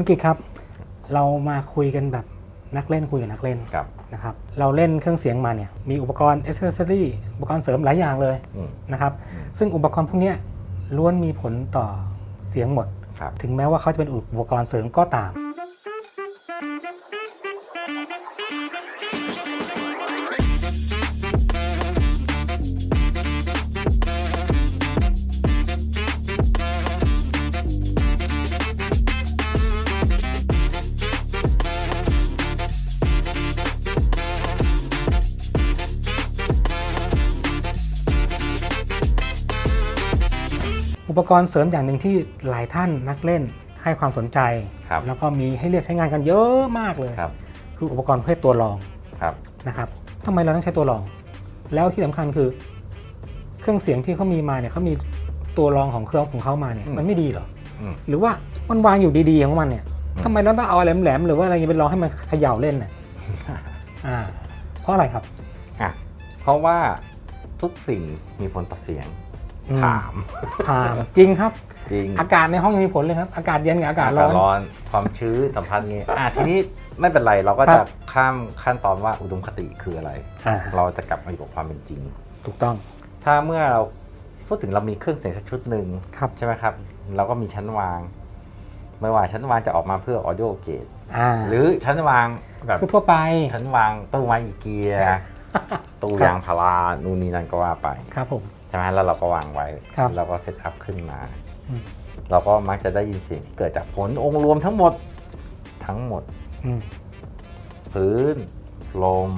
คุณกิตครับ เรามาคุยกันแบบนักเล่นคุยกับนักเล่นครับ นะครับ เราเล่นเครื่องเสียงมาเนี่ยมีอุปกรณ์อ c เซ s ซอรี่อุปกรณ์เสริมหลายอย่างเลยอืม นะครับซึ่งอุปกรณ์พวกเนี้ยล้วนมีผลต่อเสียงหมด ครับ ถึงแม้ว่าเขาจะเป็นอุปกรณ์เสริมก็ตาม ปกรณ์เสริมอย่างหนึ่งที่หลายท่านนักเล่นให้ความสนใจ ครับแล้วก็มีให้เลือกใช้งานกันเยอะมากเลยครับคืออุปกรณ์ประเภทตัวรองครับนะครับทำไมเราต้องใช้ตัวรอง แล้วที่สำคัญคือเครื่องเสียงที่เขามีมาเนี่ยเขามีตัวรองของเครื่องของเขามาเนี่ยอืม มันไม่ดีเหรอ อืม หรือว่ามันวางอยู่ดีๆของมันเนี่ยอืม ทำไมเราต้องเอาอะไรแหลมๆหรือว่าอะไรไปลองให้มันเขย่าเล่นเนี่ยอ่า เพราะอะไรครับ อะเพราะว่าทุกสิ่งมีผลต่อเสียงอืม ถามถามจริงครับ จริงอากาศในห้องยังมีผลเลยครับ อากาศเย็นกับอากาศร้อน ร้อน ความชื้นสัมพันธ์งี้อะทีนี้ไม่เป็นไรเราก็ครัจะบข้ามขั้นตอนว่าอุดมคติคืออะไร อ่า เราจะกลับมาอยู่กับความเป็นจริง ถูกต้องถ้าเมื่อเราพูดถึงเรามีเครื่องเสียงสักชุดหนึ่งครับใช่ไหมครับ เราก็มีชั้นวาง ไม่ว่าชั้นวางจะออกมาเพื่อ audio gate อ่าหรือชั้นวางแบบคือทั่วไปชั้นวางตู้ไม้อีเกีย ตู้ครับยางพารานู่นนี่นั่นก็ว่าไป ครับผม ใช่ไหมแล้วเราก็วางไว้ ครับเราก็เซตอัพขึ้นมา อืม เราก็มักจะได้ยินเสียงที่เกิดจากผลองค์รวมทั้งหมดทั้งหมด อืม พื้น ลม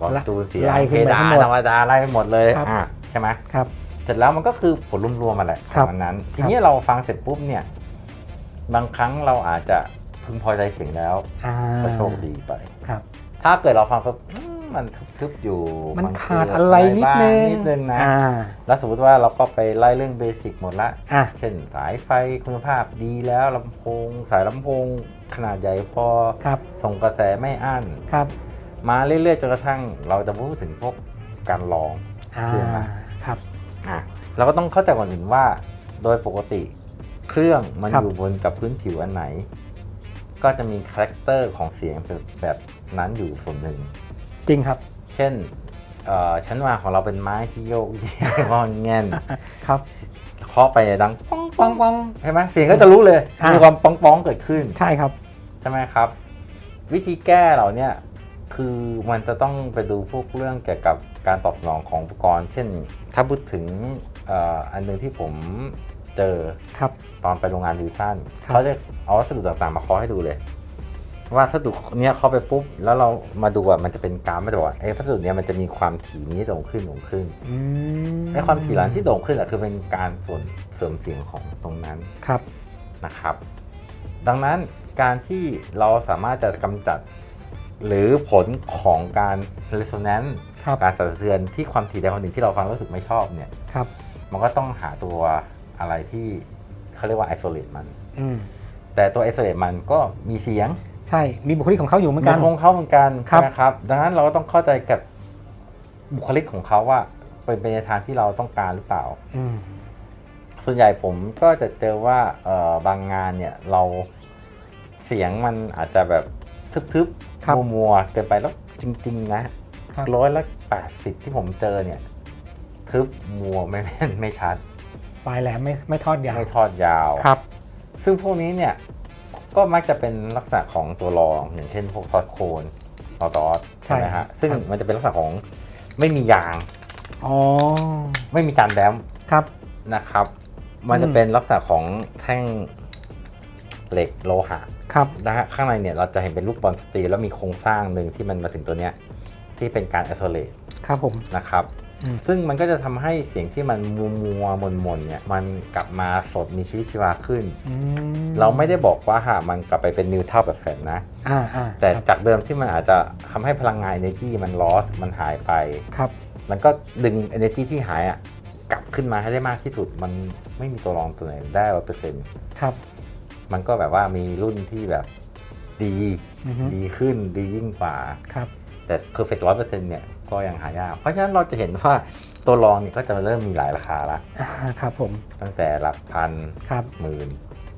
กอนตูเสียงไล่เพขึ้นไปดาทั้งนหมดธรรมดาไล่ไปหมดเลยครับ อะใช่ไหมครับ เสร็จแล้วมันก็คือผลรวมๆมาแหละครับของอันนั้น ทีนี้เราฟังเสร็จปุ๊บเนี่ย บางครั้งเราอาจจะพึงพอใจเสียงแล้ว อ่าก็โชคดีไป ครับ ถ้าเกิดเราฟังปุ๊บอื มมันทึบๆอยู่มันคืขาดอะไรนิดนึงบ้านิดนึงนะอ่าแล้วสมมติว่าเราก็ไปไล่เรื่องเบสิกหมดละอะเช่นสายไฟคุณภาพดีแล้วลำโพง สายลำโพงขนาดใหญ่พอครับส่งกระแสไม่อั้นครับมาเรื่อยๆจนกระทั่งเราจะพูดถึงพวกการลองอ่าเครื่องอะครับอะเราก็ต้องเข้าใจก่อนอื่นว่า โดยปกติเครื่องมันครับอยู่บนกับพื้นผิวอันไหน ก็จะมีคาแรคเตอร์ของเสียงแบบนั้นอยู่ส่วนหนึ่ง จริงครับ เช่นเอ่อชั้นวางของเราเป็นไม้ที่โยกเยกงอนแงนครับ เคาะไปดังป้องป้องป้องใช่ไหมเสียงก็จะรู้เลย อ่ามี มีความป้องป้องๆเกิดขึ้น ใช่ครับ ใช่ไหมครับ วิธีแก้เหล่าเนี้ยคือมันจะต้องไปดูพวกเรื่องเกี่ยวกับการตอบสนองของอุปกรณ์ เช่น ถ้าพูดถึงเอ่ออันหนึ่งที่ผมเจอครับ ตอนไปโรงงานวิชั่นครับ เขาจะเอาวัสดุต่างๆมาเคาะให้ดูเลย ว่าวัสดุเนี้ยเข้าไปปุ๊บ แล้วเรามาดูอะมันจะเป็นกราฟไม่ได้บอกว่าไอ้วัสดุเนี้ยมันจะมีความถี่นี้โด่งขึ้นโด่งขึ้นอืมไอ้ความถี่หลังที่โด่งขึ้นอะคือเป็นการส่วนเสริมเสียงของตรงนั้นครับนะครับ ดังนั้นการที่เราสามารถจะกำจัด หรือผลของการ resonance ครับการสั่นสะเทือนที่ความถี่ใดความหนึ่งที่เราฟังแล้วรู้สึกไม่ชอบเนี่ยครับ มันก็ต้องหาตัวอะไรที่เขาเรียกว่า isolate มันอืมแต่ตัว isolate มันก็มีเสียง ใช่ มีบุคลิกของเขาอยู่เหมือนกันมีของเขาเหมือนกันครับนะครับ ดังนั้นเราก็ต้องเข้าใจกับบุคลิกของเขาว่าเป็นไปในทางที่เราต้องการหรือเปล่าอืมส่วนใหญ่ผมก็จะเจอว่าเออบางงานเนี่ยเราเสียงมันอาจจะแบบทึบครับๆมัวๆเกินไปแล้วจริง ๆ นะครับร้อยละแปดสิบที่ผมเจอเนี่ย ทึบมัวไม่แม่นไม่ชัดปลายแหลมไม่ไม่ทอดยาวไม่ทอดยาวครับ ซึ่งพวกนี้เนี่ย ก็มักจะเป็นลักษณะของตัวรองอย่างเช่นพวกซอสโคนออตอสใช่ใช่ไหมฮะซึ่งครับมันจะเป็นลักษณะของไม่มียางอ๋อไม่มีการแดมป์ครับนะครับ มันจะเป็นลักษณะของแท่งเหล็กโลหะครับนะฮะข้างในเนี่ยเราจะเห็นเป็นลูกบอลสตรีแล้วมีโครงสร้างหนึ่งที่มันมาถึงตัวเนี้ยที่เป็นการ isolate ครับผมนะครับอืม ซึ่งมันก็จะทำให้เสียงที่มันมัวมัวมนมนๆเนี่ยมันกลับมาสดมีชีวิตชีวาขึ้นอืมเราไม่ได้บอกว่าหากมันกลับไปเป็นนิวเท่าแบบแฟนนะอ่าอ่าแต่ครับจากเดิมที่มันอาจจะทำให้พลังงาน energy มัน loss มันหายไปครับมันก็ดึง energy ที่หายอะกลับขึ้นมาให้ได้มากที่สุดมันไม่มีตัวรองตัวไหนได้ร้อยเปอร์เซ็นต์ครับ มันก็แบบว่ามีรุ่นที่แบบดีอือฮึดีขึ้นดียิ่งกว่าครับแต่ perfect ร้อยเปอร์เซ็นต์เนี่ย ก็ยังหายาก เพราะฉะนั้นเราจะเห็นว่าตัวรองเนี่ยก็จะเริ่มมีหลายราคาละอ่าครับผมตั้งแต่หลักพันครับหมื่น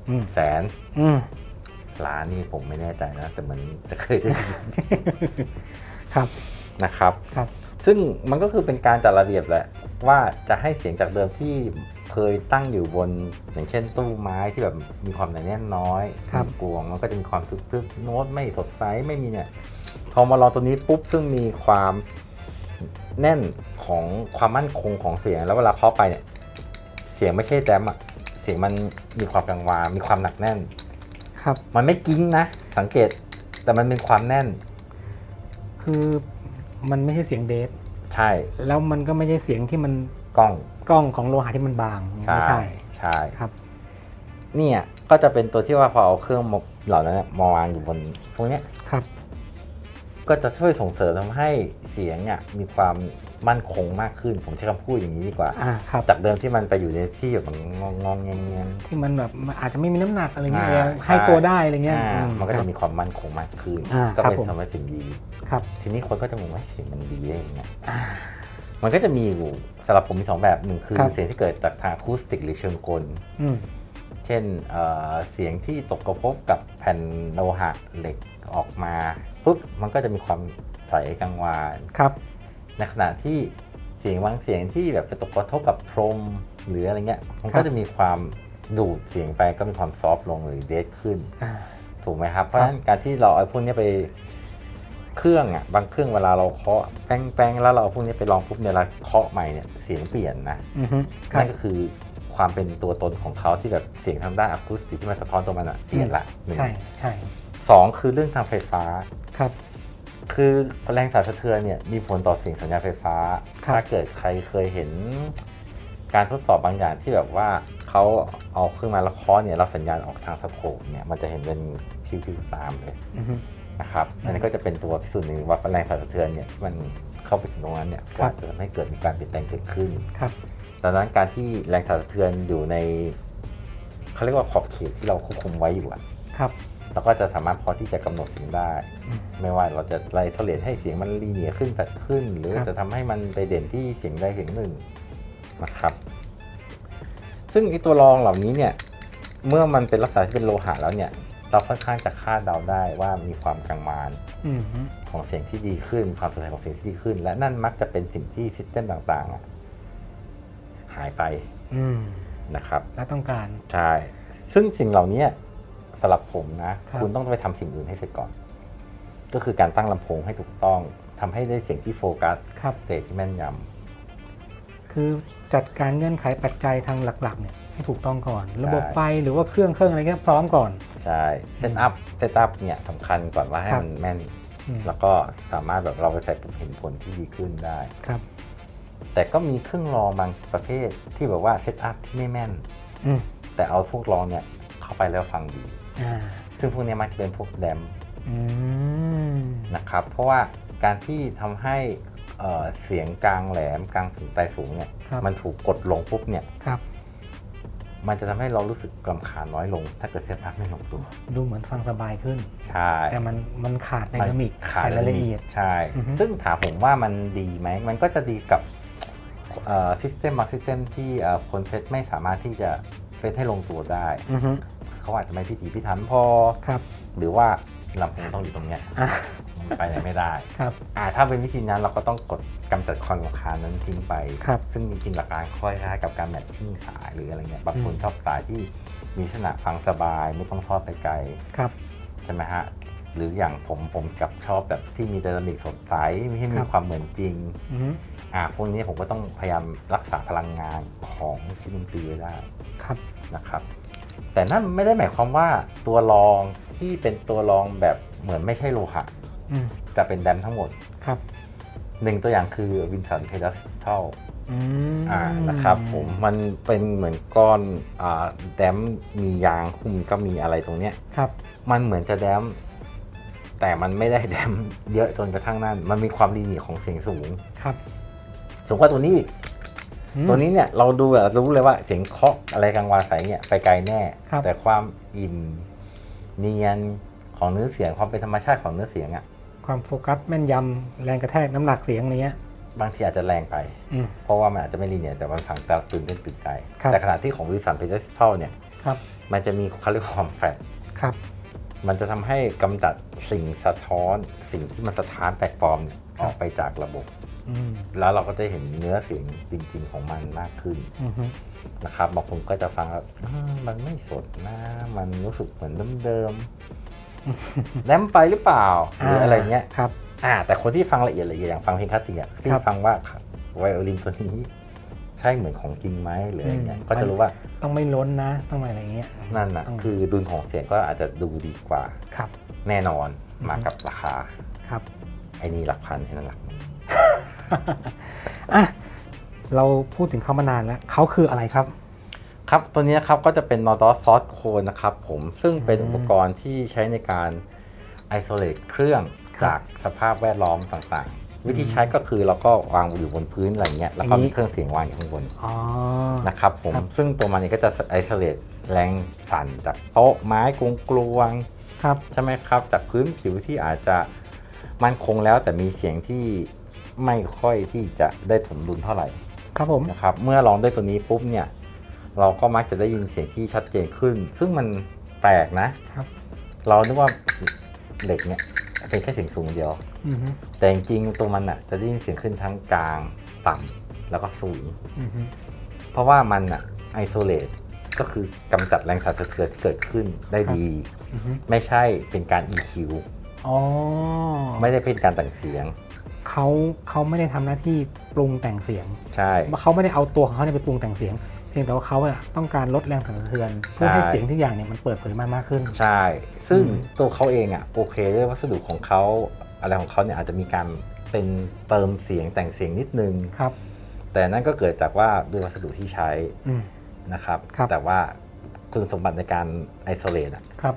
อืมแสนอืมนี่ผมไม่แน่ใจนะ แต่มันจะเคยได้ยินครับนะครับครับ ซึ่งมันก็คือเป็นการจัดระเบียบแหละว่าจะให้เสียงจากเดิมที่เคยตั้งอยู่บนอย่างเช่นตู้ไม้ที่แบบมีความหนาแน่นน้อยครับกวงมันก็จะมีความทึบๆโน้ตไม่สดใสไม่มีเนี่ยพอมาลองตัวนี้ปุ๊บซึ่งมีความ แน่นของความมั่นคงของเสียงแล้วเวลาเคาะไปเนี่ยเสียงไม่ใช่แจมอะเสียงมันมีความกังวานมีความหนักแน่น ครับ มันไม่กิ้งนะ สังเกตแต่มันเป็นความแน่น คือมันไม่ใช่เสียงเดทใช่แล้วมันก็ไม่ใช่เสียงที่มันกล้องกล้องของโลหะที่มันบางไม่ใช่ใช่ครับ เนี่ยก็จะเป็นตัวที่ว่าพอเอาเครื่องมาเหล่านั้นเนี่ยมาวางอยู่บนพวกเนี้ยครับ ก็จะช่วยส่งเสริมทำให้เสียงเนี่ยมีความมั่นคงมากขึ้น ผมใช้คำพูดอย่างนี้ดีกว่า อ่าครับจากเดิมที่มันไปอยู่ในที่แบบงองงองๆแงงแงงที่มันแบบมันอาจจะไม่มีน้ำหนักอะไรเงี้ยอ่าให้ตัวได้อะไรเงี้ยอ่าอื มันก็ครัจะบมีความมั่นคงมากขึ้น อ่าก็ครับเป็นผม ทำให้สิ่งดี ครับทีนี้คนก็จะงงว่าเสียงมันดีได้ยังไงมันก็จะมีอยู่สำหรับผมมีสองแบบหนึ่งคือครับเสียงที่เกิดจากทางอะคูสติกหรือเชิงกล อืม เช่นเอ่อเสียงที่ตกกระทบกับแผ่นโลหะเหล็ก ออกมาปุ๊บมันก็จะมีความใสกังวานครับในขณะที่เสียงบางเสียงที่แบบไปตกกระทบกับพรมหรืออะไรเงี้ย มันก็จะมีความดูดเสียงไปก็มีความซอฟต์ลงหรือเดทขึ้นอ่าถูกไหมครับ เพราะฉะนั้นการที่เราเอาพวกนี้ไปเครื่องอะบางเครื่องเวลาเราเคาะแป้งแป้งๆแล้วเราเอาพวกนี้ไปลองปุ๊บเนี่ยเราเคาะใหม่เนี่ยเสียงเปลี่ยนนะอือฮึครันั่บนก็คือความเป็นตัวตนของเขาที่แบบเสียงทางด้านอะคูสติกที่มันสะท้อนตัวมันอะเปลี่ยนละหนึ่งใช่ใช่ สองคือเรื่องทางไฟฟ้า ครับ คือแรงสั่นสะเทือนเนี่ยมีผลต่อเสียงสัญญาณไฟฟ้า ครับ ถ้าเกิดใครเคยเห็น การทดสอบบางอย่างที่แบบว่าเขาเอาเครื่องมาแล้วเคาะเนี่ยรับสัญญาณออกทางสโคปเนี่ยมันจะเห็นเป็นพิวๆตามเลยอือฮึ นะครับอันนี้ก็จะเป็นตัวพิสูจน์หนึ่งว่าแรงสั่นสะเทือนเนี่ยมันเข้าไปถึงตรงนั้นเนี่ยครับว่าจะทำให้เกิดมีการเปลี่ยนแปลงเกิดขึ้น ครับ ดังนั้นการที่แรงสั่นสะเทือนอยู่ในเขาเรียกว่าขอบเขตที่เราควบคุมไว้อยู่อะครับ เราก็จะสามารถพอที่จะกำหนดเสียงได้อืมไม่ว่าเราจะไล่เทเลตให้เสียงมันลีเนียร์ขึ้นแฟดขึ้น หรือครับจะทำให้มันไปเด่นที่เสียงใดเสียงหนึ่งนะครับ ซึ่งไอตัวรองเหล่านี้เนี่ยเมื่อมันเป็นลักษณะที่เป็นโลหะแล้วเนี่ย เราค่อนข้างจะคาดเดาได้ว่ามีความกังวานอืมฮึของเสียงที่ดีขึ้น ความสดใสของเสียงที่ดีขึ้น และนั่นมักจะเป็นสิ่งที่ซิสเต็มต่างๆอะหายไปอืมนะครับแล้วต้องการใช่ซึ่งสิ่งเหล่านี้ สำหรับผมนะ ครับ คุณต้องไปทำสิ่งอื่นให้เสร็จก่อน ก็คือการตั้งลำโพงให้ถูกต้องทำให้ได้เสียงที่โฟกัสครับสเตจที่แม่นยคือจัดการเงื่อนไขปัจจัยทางหลักๆเนี่ยให้ถูกต้องก่อน ระบบไฟหรือว่าเครื่องเครื่องอะไรเงี้ยพร้อมก่อนำใช่เซตอัพเซตอัพเนี่ยสำคัญก่อนว่าให้ครับ มันแม่น อืมแล้วก็สามารถแบบเราไปใส่ปุ่มเห็นผลที่ดีขึ้นได้ ครับแต่ก็มีเครื่องรองบางประเภทที่แบบว่าเซตอัพที่ไม่แม่น อืมแต่เอาพวกรองเนี่ยเข้าไปแล้วฟังดีอ่า ซึ่งพวกเนี้ยมักจะเป็นพวกแดมอืมนะครับ เพราะว่าการที่ทำให้เอ่อเสียงกลางแหลมกลางสูงไตสูงเนี่ยครับมันถูกกดลงปุ๊บเนี่ยครับมันจะทำให้เรารู้สึกกำคาญน้อยลง ถ้าเกิดเซตอัพไม่ลงตัว ดูเหมือนฟังสบายขึ้น ใช่ แต่มันมันขาดไดนามิกขาดรายละเอียด ใช่อือฮึซึ่งถามผมว่ามันดีไหม มันก็จะดีกับซิสเต็มบางซิสเต็มที่เอ่อคนเซตไม่สามารถที่จะเซตให้ลงตัวได้อือฮึ เขาอาจจะไม่พิถีพิถันพอ ครับ หรือว่าลำโพงต้องอยู่ตรงเนี้ยอะมันไปไหนไม่ได้ครับอ่าถ้าเป็นวิธีนั้นเราก็ต้องกดกำจัดความรำคาญนั้นทิ้งไป ครับ ซึ่งจริงๆหลักการคล้ายๆกับการแมทชิ่งสายหรืออะไรเงี้ยบางคนอืม ชอบสายที่มีลักษณะฟังสบายไม่ต้องทอดไปไกล ครับ ใช่ไหมฮะ หรืออย่างผมผมกับชอบแบบที่มีไดนามิกสดใสไม่ให้คมีรับ ความเหมือนจริง อือฮึอ่าพวกนี้ผมก็ต้องพยายามรักษาพลังงานของชิ้นดนตรีไว้ได้ครับ นะครับ แต่นั่นไม่ได้หมายความว่าตัวรองที่เป็นตัวรองแบบเหมือนไม่ใช่โลหะอืมจะเป็นแดมทั้งหมดครับหนึ่งตัวอย่างคือวินสันเพดัสเท่าอืมอ่านะครับผมมันเป็นเหมือนก้อนอ่าแดมมียางหุ้มก็มีอะไรตรงเนี้ย ครับ มันเหมือนจะแดม แต่มันไม่ได้แดมเยอะจนกระทั่งนั้นมันมีความดีของเสียงสูง ครับ สูงกว่าตัวนี้อีกอืม ตัวนี้เนี่ยเราดูอะรู้เลยว่าเสียงเคาะอะไรกลางวานใสเนี่ยไปไกลแน่ ครับแต่ความอิ่มเนียนของเนื้อเสียงความเป็นธรรมชาติของเนื้อเสียงอะความโฟกัสแม่นยำแรงกระแทกน้ำหนักเสียงอะไรเงี้ย บางทีอาจจะแรงไป อืม เพราะว่ามันอาจจะไม่ลีเนียร์แต่มันฝังตาตื่นเต้นตื่นใจ ครับ แต่ขณะที่ของวิสันเพดัสเท่าเนี่ยครับมันจะมีเขาเรียกว่าความแฟลตครับมันจะทำให้กำจัดสิ่งสะท้อน สิ่งที่มันสะท้านแปลกปลอมเนี่ยครับออกไปจากระบบอืม แล้วเราก็จะเห็นเนื้อเสียงจริง ๆ ของมันมากขึ้นอือฮึนะครับบางคนก็จะฟังแล้วอืมมันไม่สดนะ มันรู้สึกเหมือนเดิมๆแรมไปหรือเปล่าหรืออะไรเงี้ยครับอ่าแต่คนที่ฟังละเอียดละเอียดอย่างฟังเพลงคลาสสิกอะที่ครับฟังว่าไวโอลินตัวนี้ใช่เหมือนของจริงไหมหรืออะไรเงี้ยอืมก็จะรู้ว่าต้องไม่ล้นนะต้องไม่อะไรอย่างเงี้ยนั่นน่ะต้องคือดุลของเสียงก็อาจจะดูดีกว่าครับ แน่นอนอือฮึมากับราคาครับไอ้นี่หลักพันไอ้นั่นหลักหมื่น อะเราพูดถึงเขามานานแล้วเขาคืออะไรครับ ครับตัวนี้นะครับก็จะเป็น n o d o s Source Code นะครับผมซึ่งเป็นอืมอุปกรณ์ที่ใช้ในการ isolate เครื่องครับจากสภาพแวดล้อมต่างๆ วิธีใช้ก็คือเราก็วางอยู่บนพื้นอะไรเงี้ยแล้วก็อย่างนี้ มีเครื่องเสียงวางอยู่ข้างบนอ๋อ นะครับผมครับ ซึ่งตัวมันเองก็จะ isolate แรงสั่นจากโต๊ะไม้กรงกลวง ครับ ใช่ไหมครับ จากพื้นผิวที่อาจจะมั่นคงแล้วแต่มีเสียงที่ ไม่ค่อยที่จะได้สมดุลเท่าไหร่ครับผมนะครับเมื่อลองด้วยตัวนี้ปุ๊บเนี่ย เราก็มักจะได้ยินเสียงที่ชัดเจนขึ้น ซึ่งมันแปลกนะครับ เรานึกว่าเหล็กเนี่ยเป็นแค่เสียงสูงเดียวอือฮึแต่จริงๆตัวมันอะจะได้ยินเสียงขึ้นทั้งกลางต่ำแล้วก็สูง อือฮึเพราะว่ามันอะไอโซเลตก็คือกำจัดแรงสั่นสะเทือนที่เกิดขึ้นได้ดี อือฮึไม่ใช่เป็นการ EQ อ๋อไม่ได้เป็นการแต่งเสียง เขาเขาไม่ได้ทำหน้าที่ปรุงแต่งเสียงใช่เขาไม่ได้เอาตัวของเขาเนี่ยไปปรุงแต่งเสียง เพียงแต่ว่าเขาอะต้องการลดแรงสั่นสะเทือน เพื่อให้ใช่เสียงทุกอย่างเนี่ยมันเปิดเผยมากมากขึ้น ใช่ ซึ่งอืมตัวเขาเองอะโอเคด้วยวัสดุของเขาอะไรของเขาเนี่ยอาจจะมีการเป็นเติมเสียงแต่งเสียงนิดนึงครับ แต่นั่นก็เกิดจากว่าด้วยวัสดุที่ใช้อืมนะครับครับแต่ว่าคุณสมบัติในการไอโซเลตอะครับ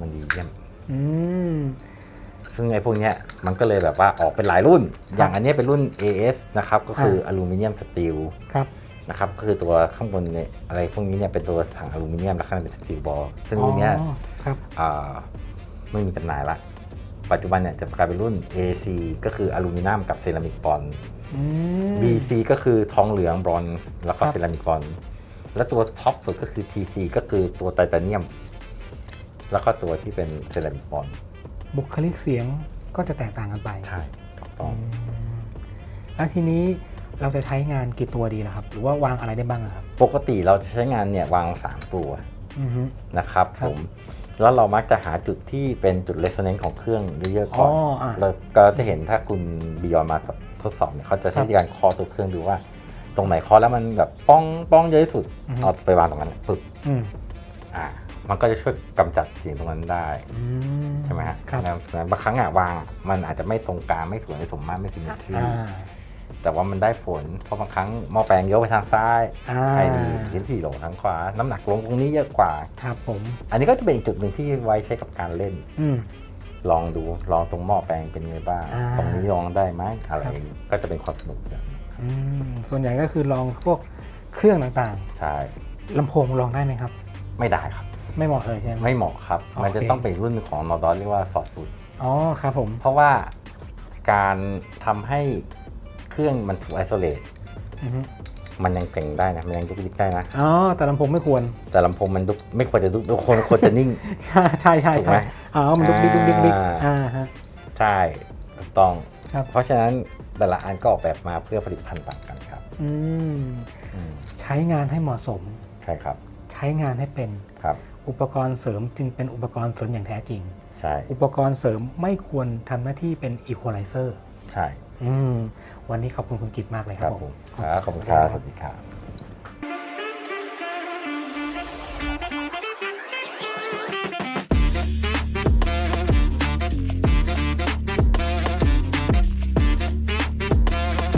มันดีเยี่ยมอืม ซึ่งไอ้พวกเนี้ยมันก็เลยแบบว่าออกเป็นหลายรุ่น อย่างอันเนี้ยเป็นรุ่น AS นะครับก็คืออลูมิเนียมสตีลครับนะครับก็คือตัวข้างบนเนี่ยอะไรพวกนี้เนี่ยเป็นตัวถังอลูมิเนียมแล้วข้างในเป็นสตีลบอลซึ่งรุ่นเนี้ยอ๋อครับอ่าไม่มีจำหน่ายละปัจจุบันเนี่ยจะกลายเป็นรุ่น AC ก็คืออลูมิเนียมกับเซรามิกบอลอืม BC ก็คือทองเหลืองบรอนซ์แล้วก็ครับเซรามิกบอลและตัวท็อปสุดก็คือ TC ก็คือตัวไทเทเนียม แล้วก็ตัวที่เป็นเซรามิกบอล บุคลิกเสียงก็จะแตกต่างกันไปใช่ถูกต้องอืมแล้วทีนี้เราจะใช้งานกี่ตัวดีล่ะครับ หรือว่าวางอะไรได้บ้างอะครับ ปกติเราจะใช้งานเนี่ยวาง 3 ตัวอือฮึนะครับครับผมแล้วเรามักจะหาจุดที่เป็นจุดเรสโซเนนซ์ของเครื่องเยอะๆก่อนอ๋ออะเราก็จะเห็นถ้าคุณบิยอนมาทดสอบเนี่ยเขาจะใช้ครับวิธีการเคอตัวเครื่องดูว่า ตรงไหนเคอแล้วมันแบบป้องป้องเยอะที่สุดอือฮึเอาไปวางตรงนั้นปึ๊บอืมอ่า มันก็จะช่วยกำจัดเสียงตรงนั้นได้อื มใช่ไหมฮะครับแล้วแล้วบางครั้งอะวางมันอาจจะไม่ตรงกลางไม่สวยไม่สมมาตรไม่สิมตรีอ่าแต่ว่ามันได้ผลเพราะบางครั้งหม้อแปลงยกไปทางซ้ายอ่าไอ้นี่ลิ้นที่ลงทางขวา น้ำหนักลงตรงนี้เยอะกว่า ครับผมอันนี้ก็จะเป็นอีกจุดหนึ่งที่ไว้ใช้กับการเล่น อืม ลองดูลองตรงหม้อแปลงเป็นไงบ้างอ่า ตรงนี้ลองได้ไหมอะไรครับก็จะเป็นความสนุกอย่างอืมส่วนใหญ่ก็คือลองพวกเครื่องต่างใช่ๆลำโพงลองได้ไหมครับ ไม่ได้ครับ ไม่เหมาะเลยใช่ไหม ไม่เหมาะครับ โอเค มันจะต้องเป็นรุ่นของนอดอเรียกว่าฟอร์ดฟูดอ๋อครับผม เพราะว่าการทำให้เครื่องมันถูกไอโซเลตอือฮึมันยังเก่งได้นะมันยังดุกดิกได้นะ อ๋อแต่ลำโพงไม่ควร แต่ลำโพงมันดุกไม่ควรจะดุกทุกคนควรจะนิ่ง ใช่ใช่ถูกไหใช่มอ๋อมันดุกดิกดุกดิกดิกอ่า อ่าฮะ ใช่ถูกต้อง ครับ เพราะฉะนั้นแต่ละอันก็ออกแบบมาเพื่อผลิตภัณฑ์ต่างกันครับอืม อืมใช้งานให้เหมาะสม ใช่ครับใช้งานให้เป็น ครับ อุปกรณ์เสริมจึงเป็นอุปกรณ์เสริมอย่างแท้จริง ใช่ อุปกรณ์เสริมไม่ควรทำหน้าที่เป็นอีควอไลเซอร์ใช่อืมวันนี้ขอบคุณคุณกิจมากเลยคครัรับบผผมมครับขอบคุณครับสวัสดีครับ